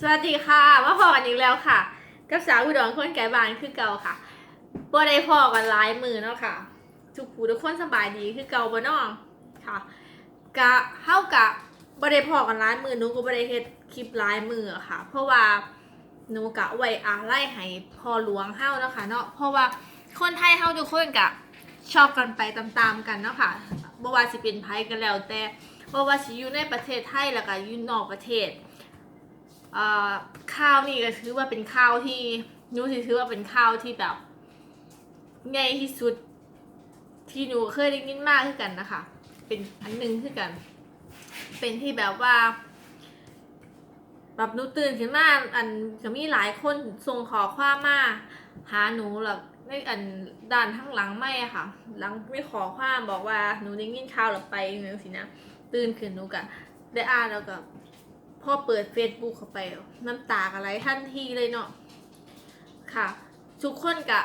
สวัสดีค่ะมาพอกันอีกแล้วค่ะ กับสาวอุดรคนไก่บานคือเก่าค่ะบ่ได้พอกันหลายมือเนาะค่ะทุกผู้ทุกคนสบายดีคือเก่าบ่น้องค่ะกะเฮากะบ่ได้พอกันหลายมือหนูก็บ่ได้เฮ็ดคลิปหลายมือค่ะ เพราะว่าหนูกะไว้อาไล่ให้พ่อหลวงเฮาเนาะค่ะเนาะเพราะว่าคนไทยเฮาทุกคนกะชอบกันไปตามๆกันเนาะค่ะบ่ว่าสิเป็นไผกันแล้วแต่บ่ว่าสิอยู่ในประเทศไทยแล้วก็อยู่นอกประเทศ ข้าวนี่ก็ถือว่าเป็นข้าวที่หนูสิถือว่าเป็นข้าวที่แบบใหญ่ที่สุด ที่หนูเคยได้ยินมากคือกันนะคะ เป็นอันหนึงคือกัน เป็นที่แบบว่าแบบหนูตื่นขึ้นมาอันก็มีหลายคนส่งขอความมาหาหนูหรอกในอันด้านข้างหลังไม่อะค่ะ หลังไม่ขอความบอกว่าหนูได้ยินข่าวหรอไปอย่างนี้สินะตื่นขึ้นหนูก็ได้อ่านแล้วก็ พอเปิด Facebook เข้าไป น้ำตาอะไรทันทีเลยเนาะค่ะ ทุกคนกะ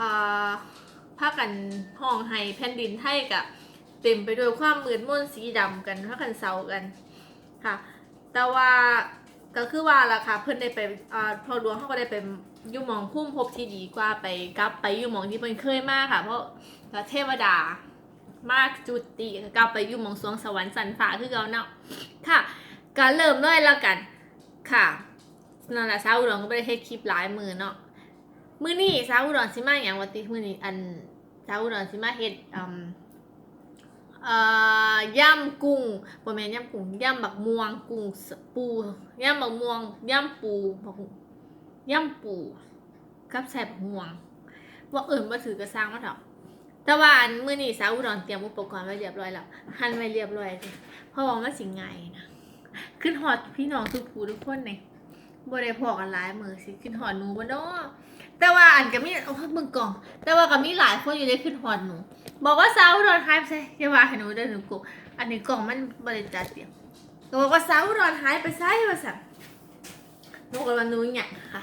อ่าพากันห้องไห้แผ่นดินไทยกะเต็มไปด้วยความมืดมนสีดำกันพากันเศร้ากันค่ะ แต่ว่าก็คือว่าล่ะค่ะ เพื่อนได้ไปอพอหลวงเขาก็ได้ไปยู่มองพุ่มพบที่ดีกว่าไปกลับไปยู่มองที่เพิ่นเคยมากค่ะ เพราะเทวดามากจุติกลับไปยู่มองสวงสวรรค์สันฟ้าคือเก่าเนาะค่ะ ก็เริ่มเลยแล้วกัน ค่ะนั่นแหละสาวอุดรก็ไม่ได้เฮ็ดคลิปหลายมือเนาะมื้อนี้สาวอุดรสิมาอย่างวันติมื้อนี้อันสาวอุดรสิมาเฮ็ดอืมเอ่อย่ำกุ้งบ่แม่นย่ำกุ้งย่ำบักม่วงกุ้งปูย่ำบักม่วงย่ำปูบักย่ำปูกับใส่บักม่วงว่าเอิ่นบ่ถือกระซังมาเถอะแต่ว่าอันมื้อนี้สาวอุดรเตรียมอุปกรณ์ไว้เรียบร้อยแล้วหั่นไว้เรียบร้อยเลยเพราะว่ามันสิง่ายนะ ขึ้นหอดพี่น้องทุกผู้ทุกคนเนี่ยบ่ได้พอกันหลายมือสิขึ้นหอดหนูบ่เนาะแต่ว่าอันก็มีโอ้ยมึงกล่อง แต่ว่าก็มีหลายคนอยู่ได้ขึ้นหอดหนู บอกว่าสาวอุดอนหายไปใช่อย่าว่าให้หนูเด้อหนูกูอันนี้กล่องมันบ่ได้จัดเตรียมก็บอกว่าสาวอุดอนหายไปใช่ว่าสั่นหนูก็ว่าหนูหยังค่ะ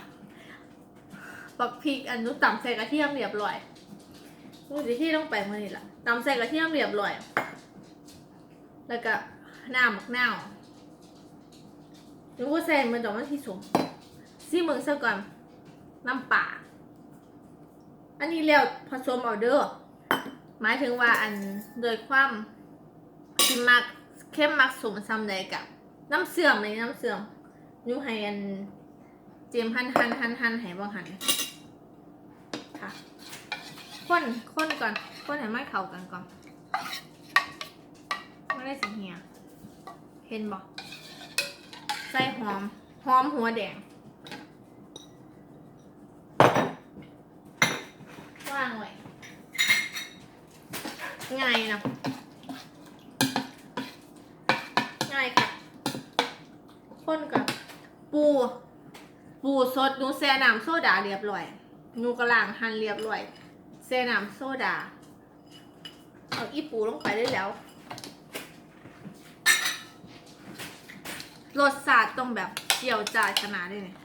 ปักพริกอันนูตำใส่กระเทียมเรียบร้อยหนูสิที่ต้องไปมื้อนี้ล่ะตำใส่กระเทียมเรียบร้อย แล้วก็น้ำบักนาว หนูก็ใส่มันดอกมันที่สมซีมึงซะก่อนน้ำป่า อันนี้แล้วผสมเอาเด้อหมายถึงว่าอันโดยความที่มักเข้มมักสมซ้ำใดกับ น้ำเสื่อมเลยน้ำเสื่อมหนูให้อันเจมหันหันหันหันให้บ่หันค่ะคนคนก่อนคนให้มันเข้ากันก่อนไม่ได้สิเฮียเห็นบ่ ใส่หอม หอมหัวแดง ว่างไว้ง่ายนะง่ายค่ะคนกับปู ปูสดหนูแช่น้ำโซดาเรียบร้อยหนูกระล่างหั่นเรียบร้อยแช่น้ำโซดา เอาอีปูลงไปได้แล้ว รสชาติต้องแบบเจียวจาดขนาดนี้เนี่ย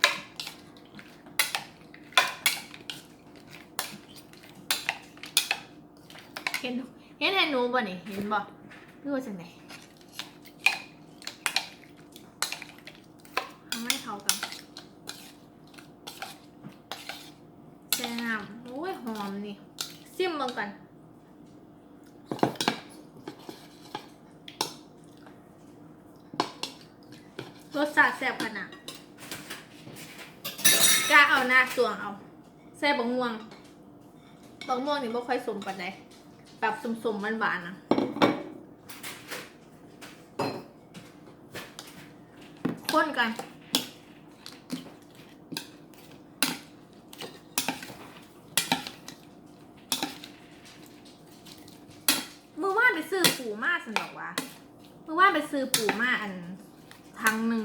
เห็นเห็นแทนหนูบ่นี่เห็นบ่รู้ว่าจังไหนทำให้เขากันแซ่บโอ้ยหอมนี่ซิมมันกัน รสชาติแซ่บขนาดกล้าเอาหน้าตวงเอา แซ่บบักม่วงบักม่วงนี่บ่ค่อยสมปานใดแบบสมๆหวานๆนะข้นกันมือว่านไปซื้อปูมาสนอกว่ามือว่านไปซื้อปูมาอัน ทางหนึ่ง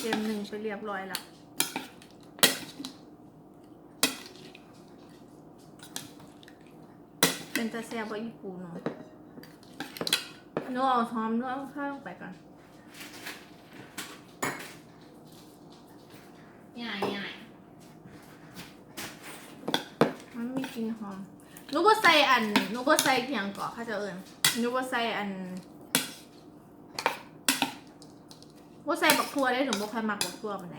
เกมหนึ่งไปเรียบร้อยแล้วเป็นตาแซ่บอีปูหนูหนูเอาหอมหนูเอาข้าวลงไปก่อนง่ายง่ายมันมีกลิ่นหอมหนูก็ใส่อันหนูก็ใส่อย่างก่อนเขาจะเอิญห นูก็ใส่อันว่าใส่บักทั่วได้หนูบ่ค่อยมักบักทั่วมันไหน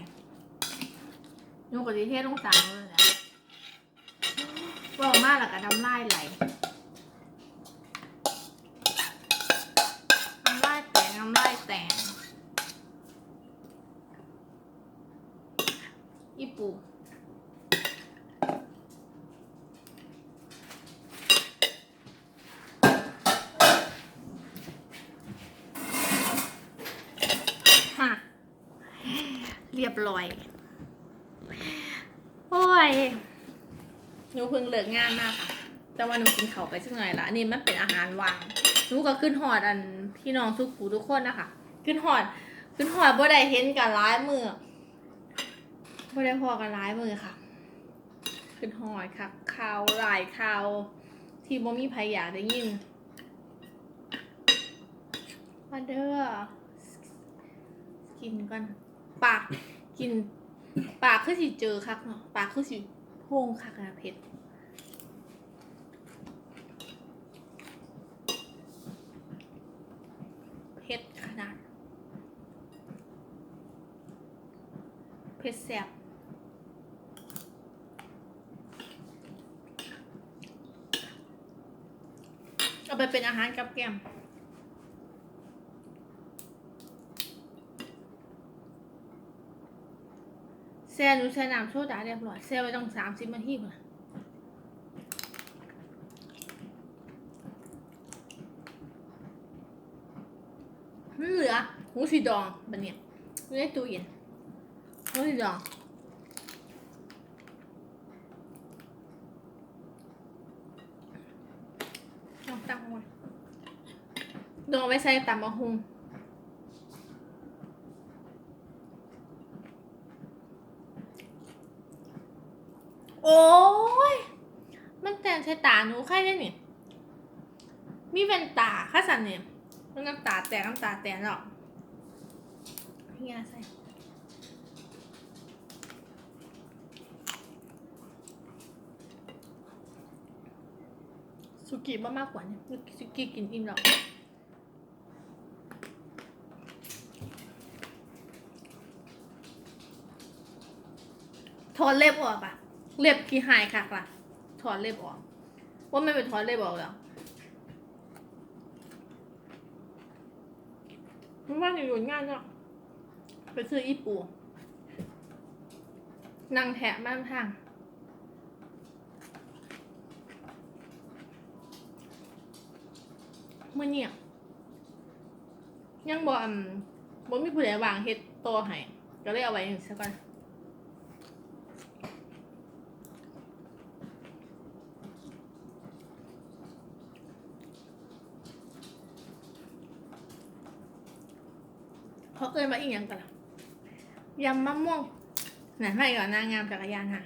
นูกับดีเทศต้องสั่งเลยนะว่ามากแล้วก็น้ำลายไหลน้ำลายแตงน้ำลายแตงอีปูฮะเรี ยบร้อย โอ้ยหนูเพิ่งเลิกงานมากค่ะ แต่ว่าหนูกินเขาวไปสักหน่อยละอันนี่มันเป็นอาหารวางหนูก็ขึ้นหอดอันพี่น้องทุกผู้ทุกคนนะคะ ขึ้นหอด ขึ้นหอดบ่ได้เห็นกันร้ายมือบ่ได้พอกันร้ายมือค่ะ ขึ้นหอดค่ะข่าวหลายข่าว ที่บ่มีใครอยากได้ยินมาเด้อกินก่อนปาก กิน ปากคือสิเจอคักเนาะปากคือสิโพงคักนะเพชรเพชรขนาดเพชรแสบเอาไปเป็นอาหารกับแก้ม แซ่หนูใช้น้ำโซดาเรียบร้อยแซ่ไว้ต้องสามสิบนาทีพุ่นน่ะเหลือหูสีดองบันเนี่ยอยู่ในตู้เย็นหูสีดองเอาตั้งไว้ดองไว้ใส่ตำมะฮุง โอ้ย มันแต่งใช้ตาหนูใครได้เนี่ยมีแว่นตาข้าสันเนี่ยมันน้ำตาแตกน้ำตาแตกหรอกพี่ยาใส่สุกี้มามากกว่าเนี่ยสุกี้กินอิ่มหรอกถอนเล็บออกปะ เล็บกี่หายคักล่ะ ถอนเล็บออก ว่าไม่เป็นถอนเล็บออกแล้วมันว่าอยู่งานเนาะไปซื้ออีปูนั่งแถะบ้านทางเมื่อเนี่ยยังบ่อืมบ่มีผู้ใดวางเฮ็ดโตอให้ก็เลยเอาไว้อย่างนี้ซะก่อน เขาเกินมาอีกอย่างกันยำมะม่วงไหนให้ก่อนนางงามจักรยานค่ะ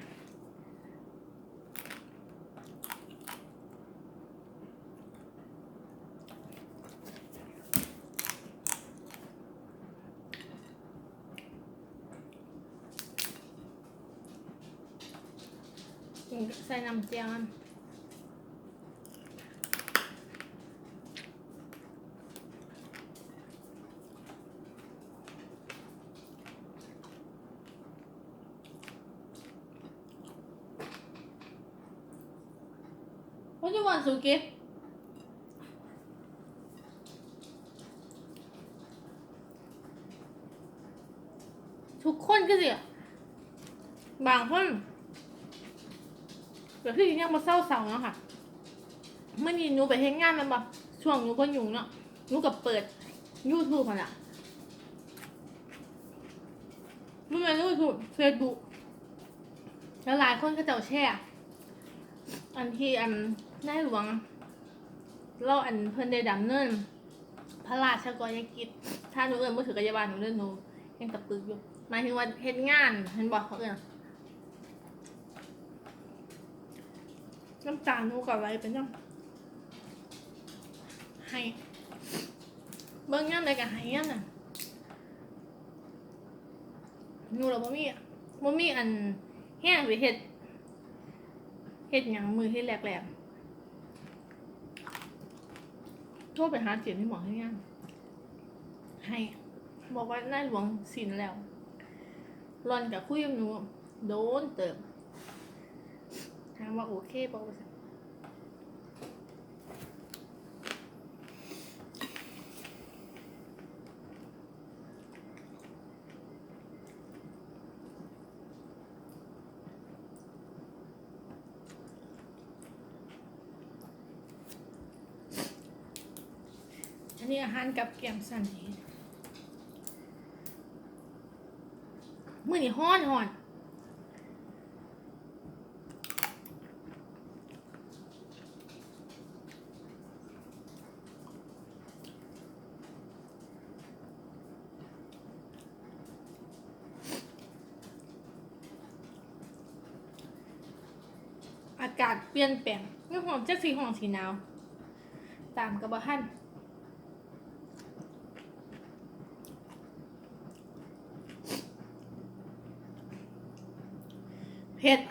ใส่น้ำเจียว What do you want, Suki? ทุกคนก็สิบางคนเดี๋ยวที่ยังมาเศร้าเสาเนาะค่ะเมื่อนี้หนูไปเฮ็ดงานมันบ่ช่วงหนูก็ยุ่เนาะหนูกับเปิด YouTube มันอะมันเป็น YouTube Facebook แล้วหลายคนก็เจ้าแช่อันที่อัน ในหลวงเล่าอันเพิ่นได้ดำเนินพระราชกรณียกิจ ถ้าหนูเอิ้นมือถือกายาบาลหนูเล่นหนูยังตะปึกอยู่หมายถึงว่าเฮ็ดงานเห็นบอกเขาเอิ้นน้ำตาลหนูกับอะไรเป็นจังให้เบิ่งงานใดก็ให้งานน่ะหนูเราบ่มีบ่มีอันแห้งไปเฮ็ดเฮ็ดหยังมือเฮ็ดแหลกๆ โทรไปหาเจียนที่หมอให้งานให้บอกว่าน่าหลวงสินแล้วรอนกับคุยกับหนูโดนเติมถามว่าโอเคป่าว่า นอันนี้อาหารกับแกมสันนี่มื่อนี่ฮ้อนฮ้อนอากาศเปลี่ยนแปลงนี่หอมจาสีหอมสีหนาว ตามกับบ้านเผ็ด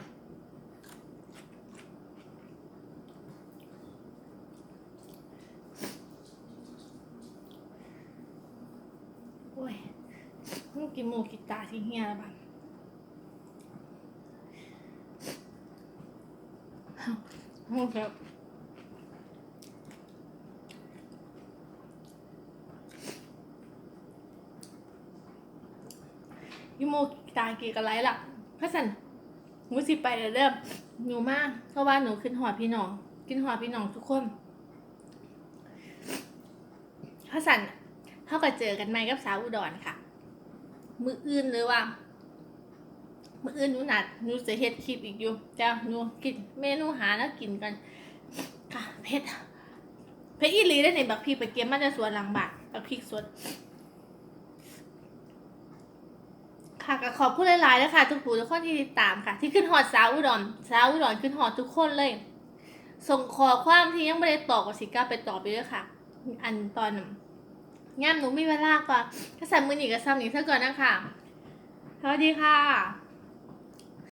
โอ้ยมึงกินหมูกินตาที่เฮียบ้างโอ้ครับยูโมกตาเกียกันไรล่ะพัสัน หนูสิไปแล้วเริ่มหนูมากเพราะว่าหนูขึ้นหอดพี่น้องกินหอดพี่น้องทุกคนพัสันเท่ากับเจอกันไหมกับสาวอุดรค่ะ มืออื่นหรือว่า มืออื่นหนูนัดหนูจะเฮ็ดคลิปอีกอยู่จ้าหนูกินเมนูหาแล้วกินกันค่ะเผ็ดเผ็ดอีหลีได้ในบักพริกไปเก็บมาจากสวนหลังบ้านบักพริกสด ค่ะก็ขอบคุณหลายๆนะคะทุกผู้ทุกคนที่ติดตามค่ะ ที่ขึ้นหอดสาวอุดรสาวอุดรขึ้นหอดทุกคนเลย ส่งขอความที่ยังไม่ได้ตอบกับสิก้าไปตอบไปด้วยค่ะ อันตอนงามหนูมีเวลาก่อนถ้าสั่มือหนีกับซ้ำหนีซะก่อนนะคะสวัสดีค่ะ